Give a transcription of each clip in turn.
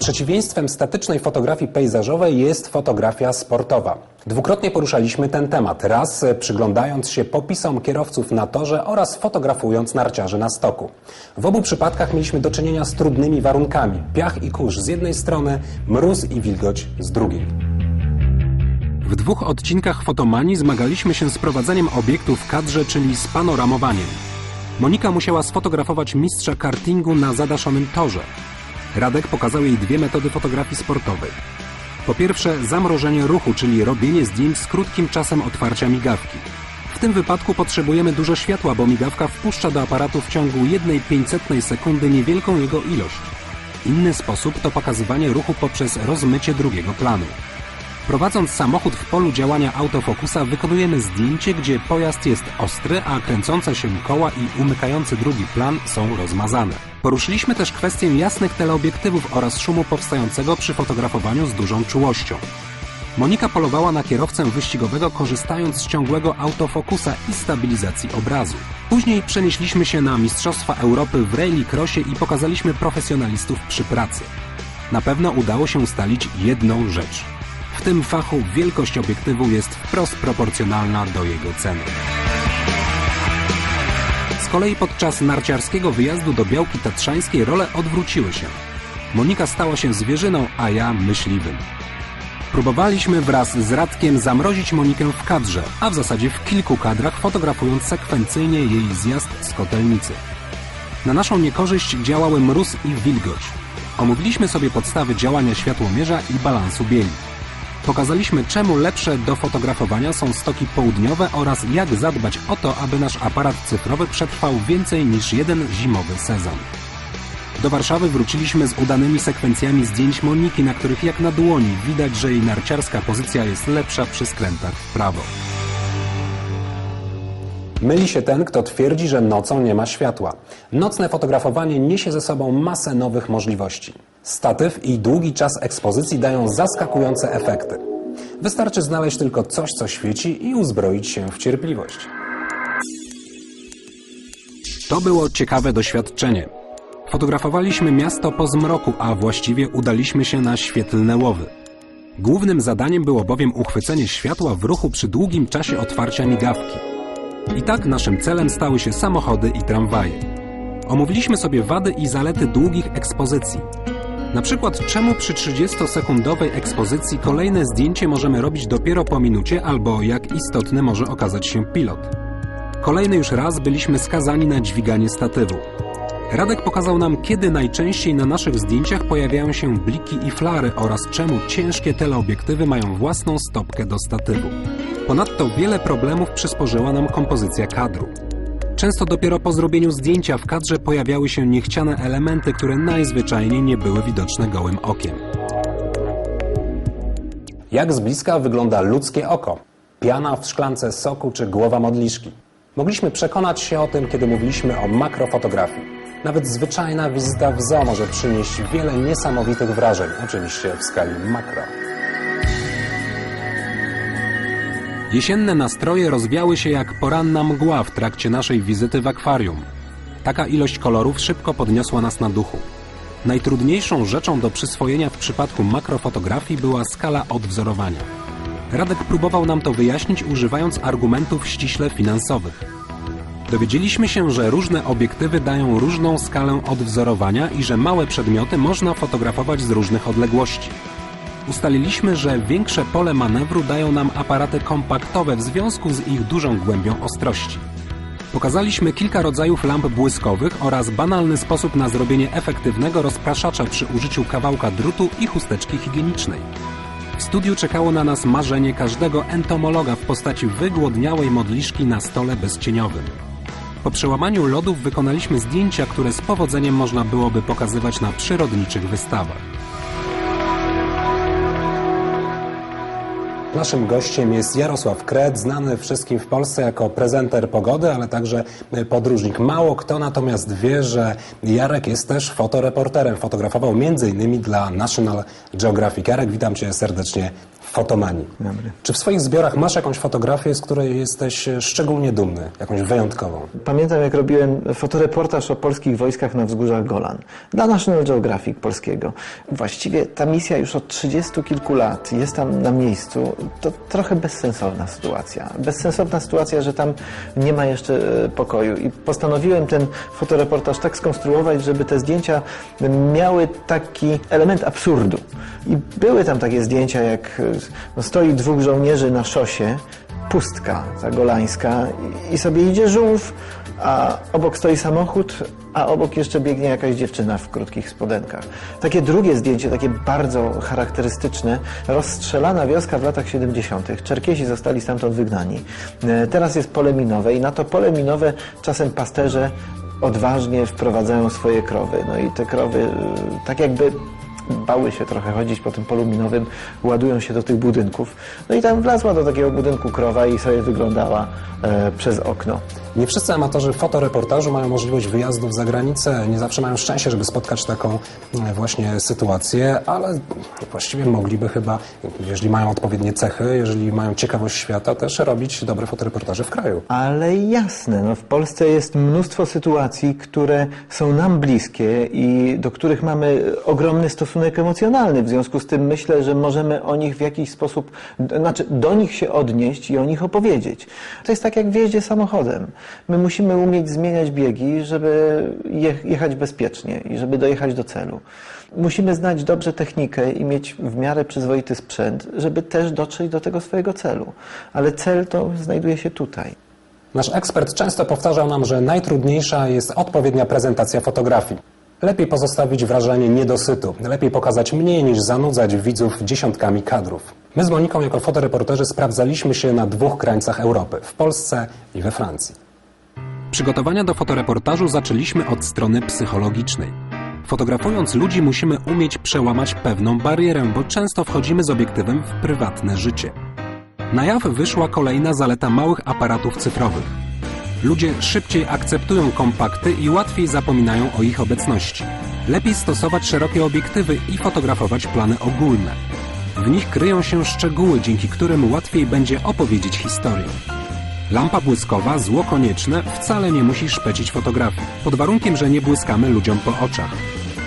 Przeciwieństwem statycznej fotografii pejzażowej jest fotografia sportowa. Dwukrotnie poruszaliśmy ten temat. Raz przyglądając się popisom kierowców na torze oraz fotografując narciarzy na stoku. W obu przypadkach mieliśmy do czynienia z trudnymi warunkami. Piach i kurz z jednej strony, mróz i wilgoć z drugiej. W dwóch odcinkach Fotomanii zmagaliśmy się z prowadzeniem obiektu w kadrze, czyli z panoramowaniem. Monika musiała sfotografować mistrza kartingu na zadaszonym torze. Radek pokazał jej dwie metody fotografii sportowej. Po pierwsze, zamrożenie ruchu, czyli robienie zdjęć z krótkim czasem otwarcia migawki. W tym wypadku potrzebujemy dużo światła, bo migawka wpuszcza do aparatu w ciągu 1,500 sekundy niewielką jego ilość. Inny sposób to pokazywanie ruchu poprzez rozmycie drugiego planu. Prowadząc samochód w polu działania autofokusa wykonujemy zdjęcie, gdzie pojazd jest ostry, a kręcące się koła i umykający drugi plan są rozmazane. Poruszyliśmy też kwestię jasnych teleobiektywów oraz szumu powstającego przy fotografowaniu z dużą czułością. Monika polowała na kierowcę wyścigowego korzystając z ciągłego autofokusa i stabilizacji obrazu. Później przenieśliśmy się na Mistrzostwa Europy w rallycrossie i pokazaliśmy profesjonalistów przy pracy. Na pewno udało się ustalić jedną rzecz. W tym fachu wielkość obiektywu jest wprost proporcjonalna do jego ceny. Kolei podczas narciarskiego wyjazdu do Białki Tatrzańskiej role odwróciły się. Monika stała się zwierzyną, a ja myśliwym. Próbowaliśmy wraz z Radkiem zamrozić Monikę w kadrze, a w zasadzie w kilku kadrach fotografując sekwencyjnie jej zjazd z kotelnicy. Na naszą niekorzyść działały mróz i wilgoć. Omówiliśmy sobie podstawy działania światłomierza i balansu bieli. Pokazaliśmy, czemu lepsze do fotografowania są stoki południowe oraz jak zadbać o to, aby nasz aparat cyfrowy przetrwał więcej niż jeden zimowy sezon. Do Warszawy wróciliśmy z udanymi sekwencjami zdjęć Moniki, na których jak na dłoni widać, że jej narciarska pozycja jest lepsza przy skrętach w prawo. Myli się ten, kto twierdzi, że nocą nie ma światła. Nocne fotografowanie niesie ze sobą masę nowych możliwości. Statyw i długi czas ekspozycji dają zaskakujące efekty. Wystarczy znaleźć tylko coś, co świeci i uzbroić się w cierpliwość. To było ciekawe doświadczenie. Fotografowaliśmy miasto po zmroku, a właściwie udaliśmy się na świetlne łowy. Głównym zadaniem było bowiem uchwycenie światła w ruchu przy długim czasie otwarcia migawki. I tak naszym celem stały się samochody i tramwaje. Omówiliśmy sobie wady i zalety długich ekspozycji. Na przykład czemu przy 30-sekundowej ekspozycji kolejne zdjęcie możemy robić dopiero po minucie albo jak istotny może okazać się pilot. Kolejny już raz byliśmy skazani na dźwiganie statywu. Radek pokazał nam, kiedy najczęściej na naszych zdjęciach pojawiają się bliki i flary oraz czemu ciężkie teleobiektywy mają własną stopkę do statywu. Ponadto wiele problemów przysporzyła nam kompozycja kadru. Często dopiero po zrobieniu zdjęcia w kadrze pojawiały się niechciane elementy, które najzwyczajniej nie były widoczne gołym okiem. Jak z bliska wygląda ludzkie oko? Piana w szklance soku czy głowa modliszki? Mogliśmy przekonać się o tym, kiedy mówiliśmy o makrofotografii. Nawet zwyczajna wizyta w zoo może przynieść wiele niesamowitych wrażeń, oczywiście w skali makro. Jesienne nastroje rozwiały się jak poranna mgła w trakcie naszej wizyty w akwarium. Taka ilość kolorów szybko podniosła nas na duchu. Najtrudniejszą rzeczą do przyswojenia w przypadku makrofotografii była skala odwzorowania. Radek próbował nam to wyjaśnić używając argumentów ściśle finansowych. Dowiedzieliśmy się, że różne obiektywy dają różną skalę odwzorowania i że małe przedmioty można fotografować z różnych odległości. Ustaliliśmy, że większe pole manewru dają nam aparaty kompaktowe w związku z ich dużą głębią ostrości. Pokazaliśmy kilka rodzajów lamp błyskowych oraz banalny sposób na zrobienie efektywnego rozpraszacza przy użyciu kawałka drutu i chusteczki higienicznej. W studiu czekało na nas marzenie każdego entomologa w postaci wygłodniałej modliszki na stole bezcieniowym. Po przełamaniu lodów wykonaliśmy zdjęcia, które z powodzeniem można byłoby pokazywać na przyrodniczych wystawach. Naszym gościem jest Jarosław Kret, znany wszystkim w Polsce jako prezenter pogody, ale także podróżnik. Mało kto natomiast wie, że Jarek jest też fotoreporterem. Fotografował m.in. dla National Geographic. Jarek, witam Cię serdecznie fotomanii. Dobry. Czy w swoich zbiorach masz jakąś fotografię, z której jesteś szczególnie dumny, jakąś wyjątkową? Pamiętam, jak robiłem fotoreportaż o polskich wojskach na wzgórzach Golan dla National Geographic polskiego. Właściwie ta misja już od trzydziestu kilku lat jest tam na miejscu. To trochę bezsensowna sytuacja. Bezsensowna sytuacja, że tam nie ma jeszcze e, pokoju. I postanowiłem ten fotoreportaż tak skonstruować, żeby te zdjęcia miały taki element absurdu. I były tam takie zdjęcia, jak e, no, stoi dwóch żołnierzy na szosie, pustka ta golańska i- i sobie idzie żółw, a obok stoi samochód, a obok jeszcze biegnie jakaś dziewczyna w krótkich spodenkach. Takie drugie zdjęcie, takie bardzo charakterystyczne, rozstrzelana wioska w latach 70. Czerkiesi zostali stamtąd wygnani. E, Teraz jest pole minowe i na to pole minowe czasem pasterze odważnie wprowadzają swoje krowy. No i te krowy e, tak jakby bały się trochę chodzić po tym polu minowym, ładują się do tych budynków. No i tam wlazła do takiego budynku krowa i sobie wyglądała e, przez okno. Nie wszyscy amatorzy fotoreportażu mają możliwość wyjazdów za granicę, nie zawsze mają szczęście, żeby spotkać taką e, właśnie sytuację, ale właściwie mogliby chyba, jeżeli mają odpowiednie cechy, jeżeli mają ciekawość świata, też robić dobre fotoreportaże w kraju. Ale jasne, no w Polsce jest mnóstwo sytuacji, które są nam bliskie i do których mamy ogromny stosunek emocjonalny. W związku z tym myślę, że możemy o nich w jakiś sposób, znaczy do nich się odnieść i o nich opowiedzieć. To jest tak jak w jeździe samochodem. My musimy umieć zmieniać biegi, żeby je, jechać bezpiecznie i żeby dojechać do celu. Musimy znać dobrze technikę i mieć w miarę przyzwoity sprzęt, żeby też dotrzeć do tego swojego celu. Ale cel to znajduje się tutaj. Nasz ekspert często powtarzał nam, że najtrudniejsza jest odpowiednia prezentacja fotografii. Lepiej pozostawić wrażenie niedosytu, lepiej pokazać mniej niż zanudzać widzów dziesiątkami kadrów. My z Moniką jako fotoreporterzy sprawdzaliśmy się na dwóch krańcach Europy, w Polsce i we Francji. Przygotowania do fotoreportażu zaczęliśmy od strony psychologicznej. Fotografując ludzi musimy umieć przełamać pewną barierę, bo często wchodzimy z obiektywem w prywatne życie. Na jaw wyszła kolejna zaleta małych aparatów cyfrowych. Ludzie szybciej akceptują kompakty i łatwiej zapominają o ich obecności. Lepiej stosować szerokie obiektywy i fotografować plany ogólne. W nich kryją się szczegóły, dzięki którym łatwiej będzie opowiedzieć historię. Lampa błyskowa, zło konieczne, wcale nie musi szpecić fotografii, pod warunkiem, że nie błyskamy ludziom po oczach.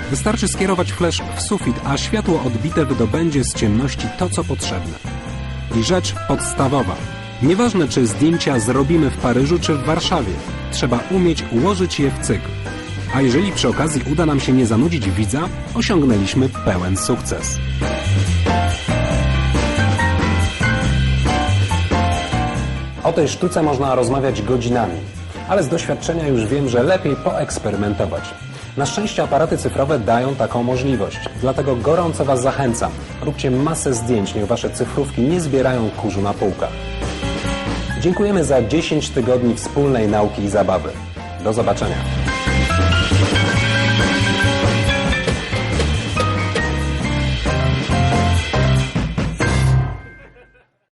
Wystarczy skierować flash w sufit, a światło odbite wydobędzie z ciemności to, co potrzebne. I rzecz podstawowa. Nieważne, czy zdjęcia zrobimy w Paryżu, czy w Warszawie, trzeba umieć ułożyć je w cykl. A jeżeli przy okazji uda nam się nie zanudzić widza, osiągnęliśmy pełen sukces. O tej sztuce można rozmawiać godzinami, ale z doświadczenia już wiem, że lepiej poeksperymentować. Na szczęście aparaty cyfrowe dają taką możliwość, dlatego gorąco Was zachęcam. Róbcie masę zdjęć, niech Wasze cyfrówki nie zbierają kurzu na półkach. Dziękujemy za 10 tygodni wspólnej nauki i zabawy. Do zobaczenia.